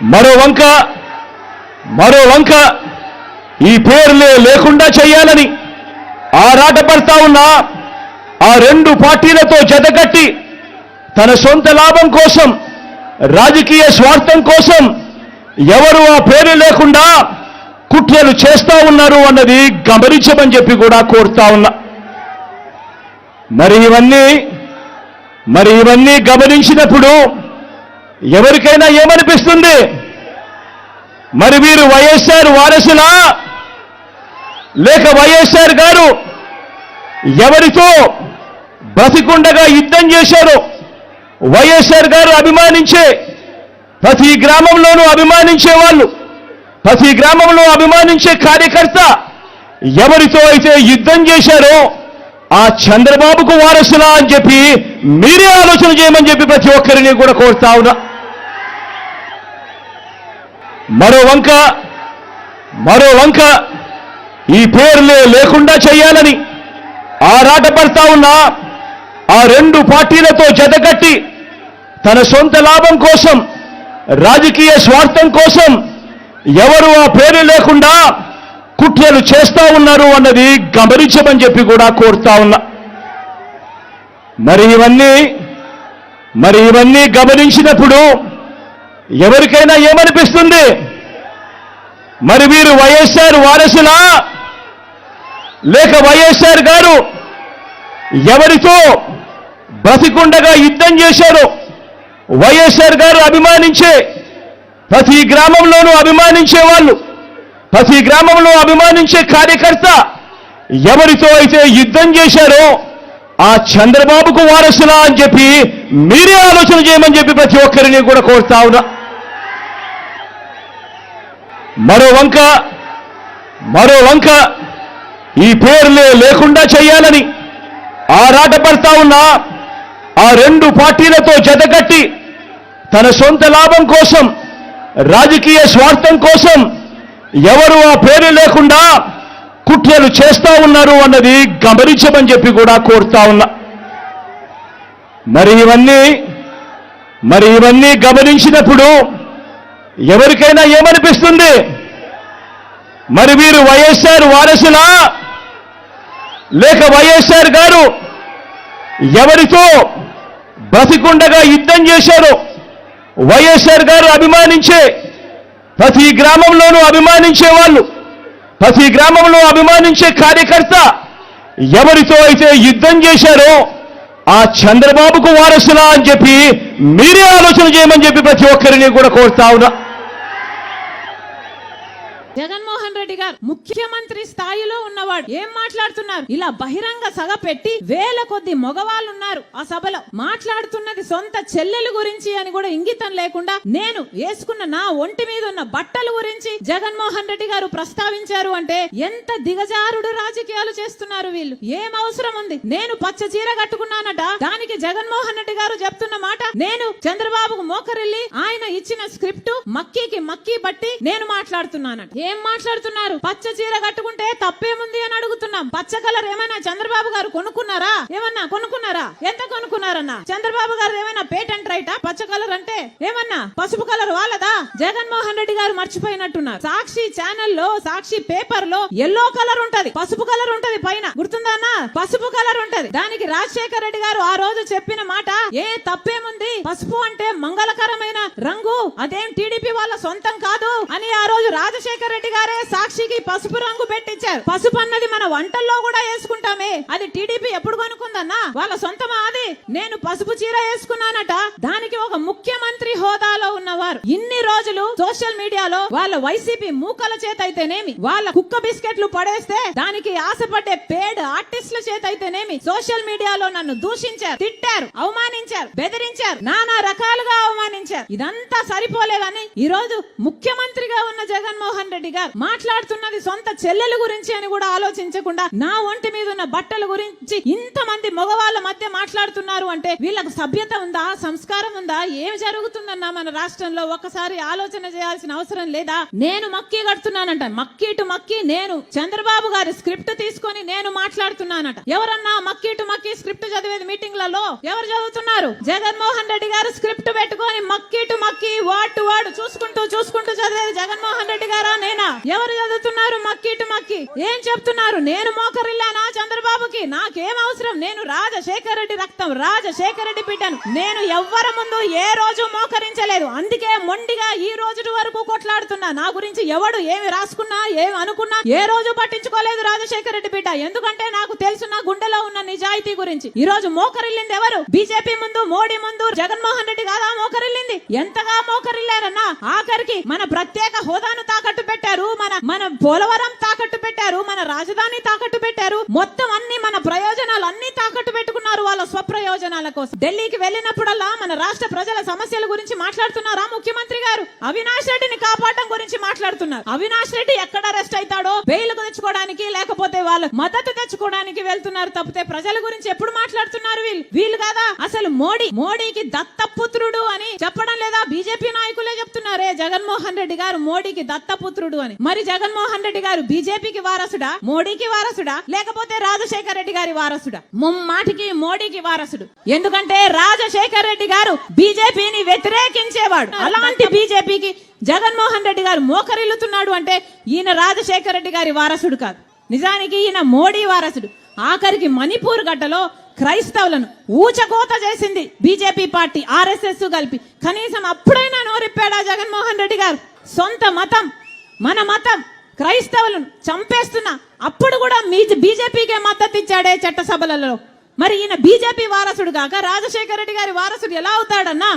మరో వంక మరో వంక ఈ పేర్లే లేకుండా చేయాలని ఆరాటపడతా ఉన్న ఆ రెండు పార్టీలతో జతకట్టి తన సొంత లాభం కోసం రాజకీయ స్వార్థం కోసం ఎవరు ఆ పేరు లేకుండా కుట్రలు చేస్తా ఉన్నారు అన్నది గమనించమని చెప్పి కూడా కోరుతా ఉన్నా. మరి ఇవన్నీ మరి ఇవన్నీ గమనించినప్పుడు ఎవరికైనా ఏమనిపిస్తుంది? మరి వీరు వైఎస్ఆర్ వారసులా? లేక వైఎస్ఆర్ గారు ఎవరితో బ్రతికుండగా యుద్ధం చేశారు? వైఎస్ఆర్ గారు అభిమానించే ప్రతి గ్రామంలోనూ అభిమానించే వాళ్ళు ప్రతి గ్రామంలో అభిమానించే కార్యకర్త ఎవరితో అయితే యుద్ధం చేశారో ఆ చంద్రబాబుకు వారసులా అని చెప్పి మీరే ఆలోచన చేయమని చెప్పి ప్రతి ఒక్కరిని కూడా కోరుతా ఉన్నా. మరో వంక మరో వంక ఈ పేర్లే లేకుండా చేయాలని ఆరాటపడతా ఉన్న ఆ రెండు పార్టీలతో జతకట్టి తన సొంత లాభం కోసం రాజకీయ స్వార్థం కోసం ఎవరు ఆ పేరు లేకుండా కుట్రలు చేస్తా ఉన్నారు అన్నది గమనించమని చెప్పి కూడా కోరుతా ఉన్నా. మరి ఇవన్నీ మరి ఇవన్నీ గమనించినప్పుడు ఎవరికైనా ఏమనిపిస్తుంది? మరి వీరు వైఎస్ఆర్ వారసులా? లేక వైఎస్ఆర్ గారు ఎవరితో బ్రతికుండగా యుద్ధం చేశారు? వైఎస్ఆర్ గారు అభిమానించే ప్రతి గ్రామంలోనూ అభిమానించే వాళ్ళు ప్రతి గ్రామంలో అభిమానించే కార్యకర్త ఎవరితో అయితే యుద్ధం చేశారో ఆ చంద్రబాబుకు వారసులా అని చెప్పి మీరే ఆలోచన చేయమని చెప్పి ప్రతి ఒక్కరిని కూడా కోరుతా ఉన్నా. మరో వంక మరో వంక ఈ పేర్లే లేకుండా చేయాలని ఆరాటపడతా ఉన్న ఆ రెండు పార్టీలతో జతకట్టి తన సొంత లాభం కోసం రాజకీయ స్వార్థం కోసం ఎవరు ఆ పేరు లేకుండా కుట్రలు చేస్తా ఉన్నారు అన్నది గమనించమని చెప్పి కూడా కోరుతా ఉన్నా. మరి ఇవన్నీ మరి ఇవన్నీ గమనించినప్పుడు ఎవరికైనా ఏమనిపిస్తుంది? మరి వీరు వైఎస్ఆర్ వారసులా? లేక వైఎస్ఆర్ గారు ఎవరితో బ్రతికుండగా యుద్ధం చేశారు? వైఎస్ఆర్ గారు అభిమానించే ప్రతి గ్రామంలోనూ అభిమానించే వాళ్ళు ప్రతి గ్రామంలో అభిమానించే కార్యకర్త ఎవరితో అయితే యుద్ధం చేశారో ఆ చంద్రబాబుకు వారసులా అని చెప్పి మీరే ఆలోచన చేయమని చెప్పి ప్రతి ఒక్కరిని కూడా కోరుతా ఉన్నా జగన్మోహన్ రెడ్డి గారు ముఖ్యమంత్రి స్థాయిలో ఉన్నవాడు. ఏం మాట్లాడుతున్నారు? ఇలా బహిరంగ సగ పెట్టి వేల కొద్ది మగవాళ్ళు ఉన్నారు ఆ సభలో. మాట్లాడుతున్నది సొంత చెల్లెలు గురించి అని కూడా ఇంగితం లేకుండా నేను వేసుకున్న నా ఒంటి మీద ఉన్న బట్టల గురించి జగన్మోహన్ రెడ్డి గారు ప్రస్తావించారు అంటే ఎంత దిగజారుడు రాజకీయాలు చేస్తున్నారు వీళ్ళు? ఏం అవసరం ఉంది? నేను పచ్చ చీర కట్టుకున్నానట. దానికి జగన్మోహన్ రెడ్డి గారు చెప్తున్న మాట నేను చంద్రబాబుకు మోకరిల్లి ఆయన ఇచ్చిన స్క్రిప్ట్ మక్కీకి మక్కీ బట్టి నేను మాట్లాడుతున్నానట. ఏం మాట్లాడుతున్నారు పచ్చ చీర కట్టుకుంటే తప్పేముంది అని అడుగుతున్నాం. పచ్చ కలర్ ఏమైనా చంద్రబాబు గారు కొనుక్కున్నారా? ఏమన్నా కొనుక్కున్నారా? ఎంత కొనుక్కున్నారన్నా? చంద్రబాబు గారు ఏమైనా పేటెంట్ రైటా పచ్చ కలర్ అంటే ఏమన్నా? పసుపు కలర్ వాళ్ళదా? జగన్మోహన్ రెడ్డి గారు మర్చిపోయినట్టున్నారు. సాక్షి ఛానల్లో సాక్షి పేపర్లో ఎల్లో కలర్ ఉంటది. పసుపు కలర్ ఉంటది పైన. గుర్తుందా పసుపు కలర్ ఉంటది. దానికి రాజశేఖర రెడ్డి గారు ఆ రోజు చెప్పిన మాట ఏ తప్పేముంది? పసుపు అంటే మంగళకరమైన రంగు. అదేం టీడీపీ వాళ్ళ సొంతం కాదు అని ఆ రోజు రాజశేఖర రెడ్డి గారే సాక్షికి పసుపు రంగు పెట్టించారు. పసుపు అన్నది మన వంటల్లో కూడా వేసుకుంటామే. అది టీడీపీ ఎప్పుడు కొనుక్కుందన్నా? వాళ్ళ సొంతమా అది? నేను పసుపు చీర వేసుకున్నానట. దానికి ఒక ముఖ్యమంత్రి హోదాలో ఉన్నవారు. ఇన్ని రోజులు సోషల్ మీడియా వాళ్ళ వైసీపీ మూకల చేత అయితేనేమి వాళ్ళ కుక్క బిస్కెట్లు పడేస్తే దానికి ఆశపడ్డే పేడ్ ఆర్టిస్టుల చేత అయితేనేమి సోషల్ మీడియాలో నన్ను దూషించారు తిట్టారు అవమానించారు బెదిరించారు నానా రకాలుగా అవమానించారు. ఇదంతా సరిపోలేదని ఈ రోజు ముఖ్యమంత్రిగా ఉన్న జగన్మోహన్ రెడ్డి గారు మాట్లాడుతున్నది సొంత చెల్లెల గురించి అని కూడా ఆలోచించకుండా నా ఒంటి మీద ఉన్న బట్టల గురించి ఇంతమంది మగవాళ్ళ మధ్య మాట్లాడుతున్నారు అంటే వీళ్ళకు సభ్యత ఉందా సంస్కారం ఉందా? ఏం జరుగుతుందన్నా మన రాష్ట్రంలో? ఒకసారి ఆలోచన చేయాల్సిన అవసరం లేదు. నేను మక్కి కడుతున్నానంట. మక్కీ టు నేను చంద్రబాబు గారి స్క్రిప్ట్ తీసుకొని నేను మాట్లాడుతున్నానట. ఎవరన్నా మక్కీ టు స్క్రిప్ట్ చదివేది మీటింగ్లలో? ఎవరు చదువుతున్నారు? జగన్మోహన్ రెడ్డి గారు స్క్రిప్ట్ పెట్టుకొని మక్కీ టు మక్కీ వాడు చూసుకుంటూ చూసుకుంటూ చదివేది జగన్మోహన్ రెడ్డి గారా నేనా? ఎవరు చదువుతున్నారు మక్కీ టు ఏం చెప్తున్నారు? నేను మోకరిల్లానా చంద్రబాబుకి? నాకేం అవసరం? నేను రాజశేఖర రెడ్డి రక్తం రాజశేఖర రెడ్డి బిడ్డను. నేను ఎవ్వరి ముందు ఏ రోజు మోకరించలేదు. అందుకే మొండిగా ఈ రోజు వరకు కొట్లాడుతున్నా. నా గురించి ఎవడు ఏమి రాసుకున్నా ఏమి అనుకున్నా ఏ రోజు పట్టించుకోలేదు రాజశేఖర రెడ్డి బిడ్డ. ఎందుకంటే నాకు తెలుసు నా గుండెలో ఉన్న నిజాయితీ గురించి. ఈ రోజు మోకరిల్లింది ఎవరు? బీజేపీ ముందు మోడీ ముందు జగన్మోహన్ రెడ్డి కాదా మోకరిల్లింది? ఎంతగా మోకరిల్లారన్నా? ఆఖరికి మన ప్రత్యేక హోదాను తాకట్టు పెట్టారు మన మన పోలవరం తాకట్టు పెట్టారు మన రాజధాని తాకట్టు పెట్టారు. మొత్తం అన్ని మన ప్రయోజనాలు అన్ని తాకట్టు పెట్టుకున్నారు వాళ్ళ స్వప్రయోజనాల కోసం. ఢిల్లీకి వెళ్ళినప్పుడల్లా మన రాష్ట్ర ప్రజల సమస్యల గురించి మాట్లాడుతున్నారా ముఖ్యమంత్రి గారు? అవినాష్ రెడ్డిని కాపాడడం గురించి మాట్లాడుతున్నారు. అవినాష్ రెడ్డి ఎక్కడ అరెస్ట్ అవుతాడో బెయిల్ తెచ్చుకోవడానికి లేకపోతే వాళ్ళు మద్దతు తెచ్చుకోవడానికి వెళ్తున్నారు తప్పితే ప్రజల గురించి ఎప్పుడు మాట్లాడుతున్నారు వీళ్ళు? వీళ్ళు కాదా? అసలు మోడీ మోడీకి దత్తపుత్రుడు అని చెప్పడం లేదా? బీజేపీ నాయకులే చెప్తున్నారే. జగన్మోహన్ రెడ్డి గారు మోడీకి దత్తపుత్రుడు అని. మరి జగన్మోహన్ రెడ్డి రెడ్డి గారు బీజేపీకి వారసుడా? మోడీకి వారసుడా? లేకపోతే రాజశేఖర్ రెడ్డి గారి వారసుడా? ముమ్మాటికి మోడీకి వారసుడు. ఎందుకంటే రాజశేఖర్ రెడ్డి గారు బీజేపీని వ్యతిరేకించేవాడు. అలాంటి బీజేపీకి జగన్మోహన్ రెడ్డి గారు మోకరిల్లుతున్నాడు అంటే ఈయన రాజశేఖర్ రెడ్డి గారి వారసుడు కాదు. నిజానికి ఈయన మోడీ వారసుడు. ఆఖరికి మణిపూర్ గడ్డలో క్రైస్తవులను ఊచకోత చేసింది బీజేపీ పార్టీ ఆర్ఎస్ఎస్ కలిపి. కనీసం అప్పుడైనా నోరిప్పాడా జగన్మోహన్ రెడ్డి గారు? సొంత మతం మన మతం. క్రైస్తవులను చంపేస్తున్నా అప్పుడు కూడా మీ బీజేపీకే మద్దతు ఇచ్చాడే చట్టసభలలో. మరి ఈయన బీజేపీ వారసుడు కాక రాజశేఖర రెడ్డి గారి వారసుడు ఎలా అవుతాడన్నా?